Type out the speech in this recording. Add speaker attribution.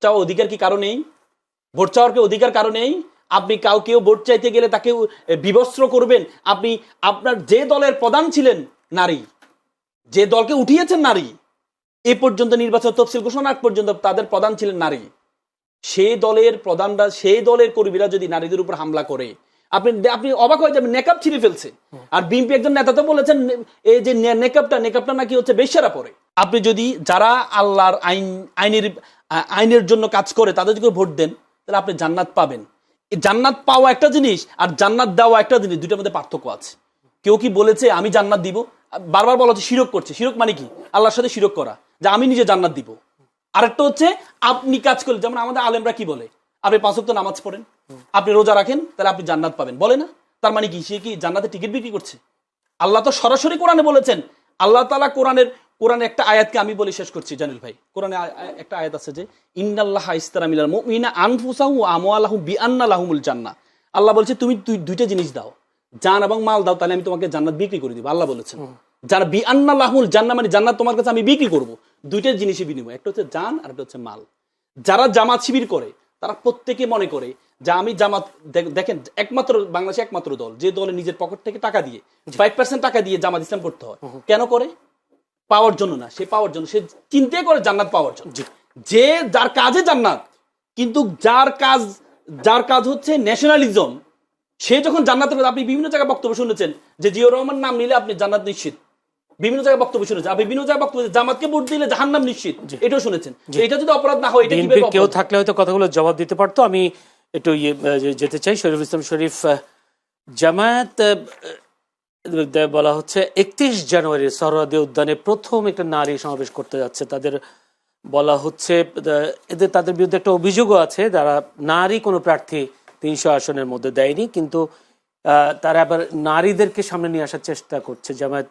Speaker 1: চাওয়া অধিকার কি কারও নেই? ভোট চাওয়ার কি অধিকার কারও নেই? আপনি কাউকেও ভোট চাইতে গেলে তাকে বিবস্ত্র করবেন। আপনি আপনার যে দলের প্রধান ছিলেন, নারী, যে দলকে উঠিয়েছেন নারী, এ পর্যন্ত নির্বাচন তফসিল ঘোষণার আগ পর্যন্ত তাদের প্রধান ছিলেন নারী। সেই দলের প্রধানরা সেই দলের কর্মীরা যদি নারীদের উপর হামলা করে, আপনি আপনি অবাক হয়ে যাবেন নেকাপ ছিঁড়ে ফেলছে। আর বিএনপি একজন নেতা তো বলেছেন এই যে নে- নেকাবটা নেকাবটা নাকি হচ্ছে বেশ্যারা পরে। আপনি যদি যারা আল্লাহর আইন, আইনের আইনের জন্য কাজ করে, তাদের যদি ভোট দেন, তাহলে আপনি জান্নাত পাবেন। জান্নাত পাওয়া একটা জিনিস আর জান্নাত দেওয়া একটা জিনিস, দুইটার মধ্যে পার্থক্য আছে। কেউ কি বলেছে, আমি জান্নাত দিব বারবার বলা হচ্ছে শিরক করছে। শিরক মানে কি? আল্লাহর সাথে শিরক করা। যে আমি নিজে জান্নাত দিব। আরেকটা হচ্ছে, আপনি কাজ করলে, যেমন আমাদের আলেমরা কি বলে? আপনি পাঁচ ওয়াক্ত নামাজ পড়েন, আপনি রোজা রাখেন, তাহলে আপনি জান্নাত পাবেন। বলে না? তার মানে কি? সে কি জান্নাতে টিকিট বিক্রি করছে? আল্লাহ তো সরাসরি কোরআনে বলেছেন, আল্লাহ তালা কোরআনের কোরআনে একটা আয়াতকে আমি বলে শেষ করছি জানিল ভাই। কোরআনে একটা আয়াত আছে যে ইন্নাল্লাহ ইস্তারামিলাল মুমিনা আনফুসাহু আমওয়ালাহু বিআন্না লাহুমুল জান্নাহ। আল্লাহ বলছে তুমি দুই দুইটা জিনিস দাও জান এবং মাল দাও তাহলে আমি তোমাকে জান্নাত বিক্রি করে দিব। আল্লাহ বলেছেন। যারা বিআন্না লাহুল জান্নাহ মানে জান্নাত তোমার কাছে আমি বিক্রি করব দুইটা জিনিসের বিনিময়। একটা হচ্ছে জান আর একটা হচ্ছে মাল। যারা জামাত শিবির করে তারা প্রত্যেকে মনে করে যে আমি জামাত দেখ- দেখেন একমাত্র বাংলাদেশে একমাত্র দল যে দলে নিজের পকেট থেকে টাকা দিয়ে ফাইভ পার্সেন্ট টাকা দিয়ে জামাত ইসলাম করতে হয়। কেন করে? পাওয়ার জন্য না সে পাওয়ার জন্য সে চিন্তা করে জান্নাত পাওয়ার জন্য। যে যার কাজে জান্নাত কিন্তু যার কাজ যার কাজ হচ্ছে ন্যাশনালিজম সে যখন জান্নাতের কথা- আপনি বিভিন্ন জায়গায় বক্তব্য শুনেছেন যে জিয়র রহমান নাম নিলে আপনি জান্নাত নিশ্চিত। বিভিন্ন জায়গায় বক্তব্য শুনেছেন আপনি বিভিন্ন জায়গায় বক্তব্য জামাতকে ভোট দিলে জাহান্নাম নিশ্চিত। এটাও শুনেছেন। এটা যদি অপরাধ না হয় এটা
Speaker 2: কেউ থাকলে হয়তো কথাগুলো জবাব দিতে পারতো। আমি একটু ইয়ে, যেতে চাই শরীফ ইসলাম শরীফ জামায়াত বলা হচ্ছে, একত্রিশ জানুয়ারি সরহাদি উদ্যানে প্রথম একটা নারী সমাবেশ করতে যাচ্ছে। তাদের বলা হচ্ছে এদের, তাদের বিরুদ্ধে একটা অভিযোগও আছে, যারা নারী কোনো প্রার্থী তিনশো আসনের মধ্যে দেয়নি, কিন্তু তারা আবার নারীদেরকে সামনে নিয়ে আসার চেষ্টা করছে। জামায়াত